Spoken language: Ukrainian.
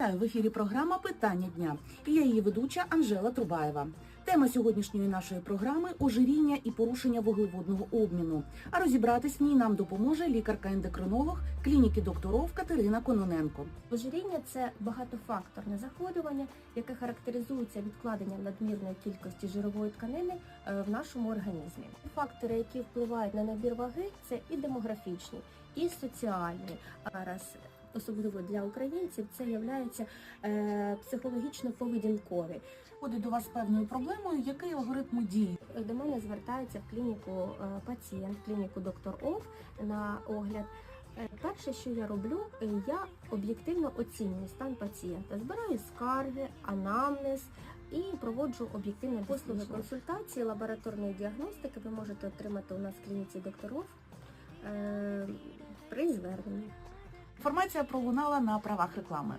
В ефірі програма Питання дня. І я її ведуча Анжела Трубаєва. Тема сьогоднішньої нашої програми ожиріння і порушення вуглеводного обміну. А розібратись в ній нам допоможе лікарка-ендокринолог клініки докторов Катерина Кононенко. Ожиріння це багатофакторне захворювання, яке характеризується відкладенням надмірної кількості жирової тканини е, в нашому організмі. Фактори, які впливають на набір ваги, це і демографічні, і соціальні. Зараз особливо для українців це є е, психологічно-поведінкові. Ходить до вас певною проблемою, який алгоритм дії? До мене звертається в клініку е, пацієнт, в клініку доктор Ов на огляд. Е, Перше, що я роблю, я об'єктивно оцінюю стан пацієнта, збираю скарги, анамнез і проводжу об'єктивне послуги консультації, лабораторної діагностики. Ви можете отримати у нас в клініці докторов при зверненні. Інформація пролунала на правах реклами.